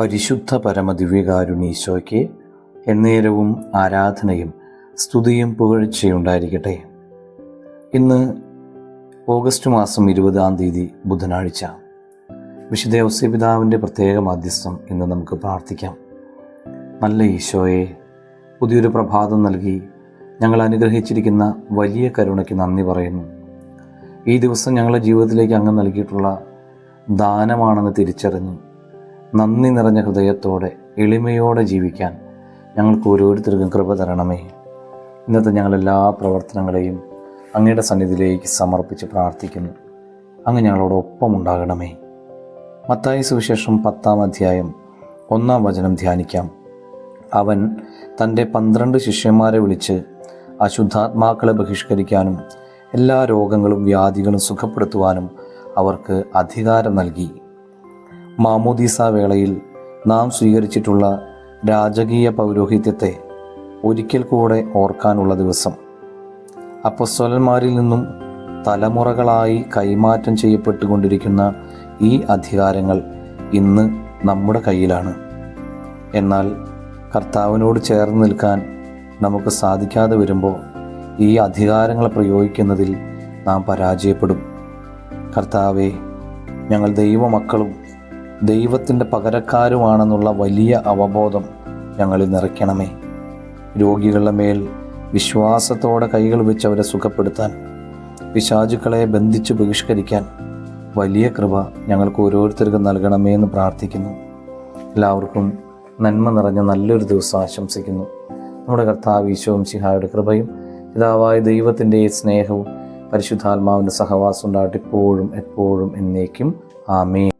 പരിശുദ്ധ പരമദിവ്യകാരുണീശോയ്ക്ക് എന്നേരവും ആരാധനയും സ്തുതിയും പുകഴ്ചയുണ്ടായിരിക്കട്ടെ. ഇന്ന് ഓഗസ്റ്റ് മാസം ഇരുപതാം തീയതി ബുധനാഴ്ച. വിശുദ്ധ ഔസ്യപിതാവിന്റെ പ്രത്യേക മാധ്യസ്ഥം ഇന്ന് നമുക്ക് പ്രാർത്ഥിക്കാം. നല്ല ഈശോയെ പുതിയൊരു പ്രഭാതം നൽകി ഞങ്ങൾ അനുഗ്രഹിച്ചിരിക്കുന്ന വലിയ കരുണയ്ക്ക് നന്ദി പറയുന്നു. ഈ ദിവസം ഞങ്ങളുടെ ജീവിതത്തിലേക്ക് അങ്ങ് നൽകിയിട്ടുള്ള ദാനമാണെന്ന് തിരിച്ചറിഞ്ഞ് നന്ദി നിറഞ്ഞ ഹൃദയത്തോടെ എളിമയോടെ ജീവിക്കാൻ ഞങ്ങൾക്ക് ഓരോരുത്തർക്കും കൃപ തരണമേ. ഇന്നത്തെ ഞങ്ങളെല്ലാ പ്രവർത്തനങ്ങളെയും അങ്ങയുടെ സന്നിധിയിലേക്ക് സമർപ്പിച്ച് പ്രാർത്ഥിക്കുന്നു. അങ്ങ് ഞങ്ങളോടൊപ്പം ഉണ്ടാകണമേ. മത്തായി സുവിശേഷം പത്താം അധ്യായം ഒന്നാം വചനം ധ്യാനിക്കാം. അവൻ തന്റെ പന്ത്രണ്ട് ശിഷ്യന്മാരെ വിളിച്ച് അശുദ്ധാത്മാക്കളെ ബഹിഷ്കരിക്കാനും എല്ലാ രോഗങ്ങളും വ്യാധികളും സുഖപ്പെടുത്തുവാനും അവർക്ക് അധികാരം നൽകി. മാമോദീസ വേളയിൽ നാം സ്വീകരിച്ചിട്ടുള്ള രാജകീയ പൗരോഹിത്യത്തെ ഒരിക്കൽ കൂടെ ഓർക്കാനുള്ള ദിവസം. അപ്പസ്വലന്മാരിൽ നിന്നും തലമുറകളായി കൈമാറ്റം ചെയ്യപ്പെട്ടുകൊണ്ടിരിക്കുന്ന ഈ അധികാരങ്ങൾ ഇന്ന് നമ്മുടെ കയ്യിലാണ്. എന്നാൽ കർത്താവിനോട് ചേർന്ന് നിൽക്കാൻ നമുക്ക് സാധിക്കാതെ വരുമ്പോൾ ഈ അധികാരങ്ങൾ പ്രയോഗിക്കുന്നതിൽ നാം പരാജയപ്പെടും. കർത്താവെ ഞങ്ങൾ ദൈവമക്കളും ദൈവത്തിന്റെ പകരക്കാരുമാണെന്നുള്ള വലിയ അവബോധം ഞങ്ങളിൽ നിറയ്ക്കണമേ. രോഗികളുടെ മേൽ വിശ്വാസത്തോടെ കൈകൾ വെച്ച് അവരെ സുഖപ്പെടുത്താൻ പിശാചുക്കളെ ബന്ധിച്ച് ബഹിഷ്കരിക്കാൻ വലിയ കൃപ ഞങ്ങൾക്ക് ഓരോരുത്തർക്കും നൽകണമേ എന്ന് പ്രാർത്ഥിക്കുന്നു. എല്ലാവർക്കും നന്മ നിറഞ്ഞ നല്ലൊരു ദിവസം ആശംസിക്കുന്നു. നമ്മുടെ കർത്താവ് ഈശോവും ശിഹായുടെ കൃപയും പിതാവായ ദൈവത്തിന്റെ സ്നേഹവും പരിശുദ്ധാത്മാവിന്റെ സഹവാസം ഉണ്ടാകട്ടെ ഇപ്പോഴും എപ്പോഴും എന്നേക്കും. ആമേ